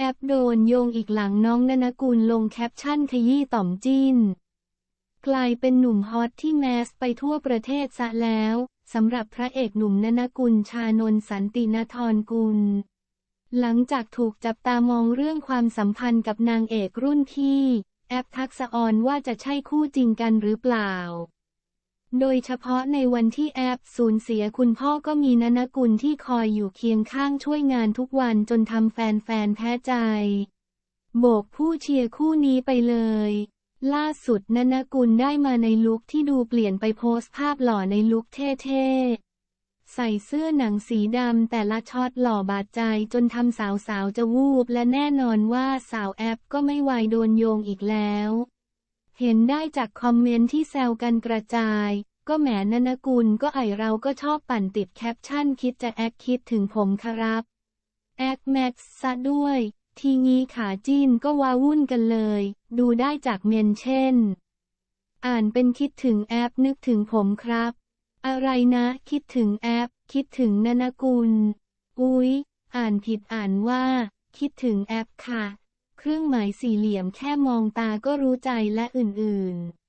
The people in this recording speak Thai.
แอปโดนโยงอีกหลังน้องนนกุลลงแคปชั่นขยี้ต่อมจิ้น กลายเป็นหนุ่มฮอตที่แมสไปทั่วประเทศซะแล้วสำหรับพระเอกหนุ่มนนกุลชานนสันตินทรกุล หลังจากถูกจับตามองเรื่องความสัมพันธ์กับนางเอกรุ่นพี่ แอปทักษออนว่าจะใช่คู่จริงกันหรือเปล่า โดยเฉพาะในวันที่แอปสูญเสียคุณพ่อก็มีนนกุลที่คอยอยู่เคียงข้างช่วยงานทุกวันจนทำแฟนๆแพ้ใจ โบกผู้เชียร์คู่นี้ไปเลย ล่าสุดนนกุลได้มาในลุคที่ดูเปลี่ยนไปโพสต์ภาพหล่อในลุคเท่ๆ ใส่เสื้อหนังสีดำแต่ละช็อตหล่อบาดใจจนทำสาวๆจะวูบและแน่นอนว่าสาวแอปก็ไม่ไวโดนโยงอีกแล้ว เห็นได้จากคอมเมนต์ที่แซวกันกระจาย ก็แหมนนกุลก็ไอเราก็ชอบปั่นติดแคปชั่นคิดจะแอคคิดถึงผมครับ แอคแม็กซ์ซะด้วย ทีงี้ขาจิ้นก็วาวุ่นกันเลย ดูได้จากเมนเช่น อ่านเป็นคิดถึงแอปนึกถึงผมครับ อะไรนะ คิดถึงแอป คิดถึงนนกุล อุ๊ย อ่านผิดอ่านว่า คิดถึงแอปค่ะ เครื่องหมายสี่เหลี่ยมแค่มองตาก็รู้ใจและอื่นๆ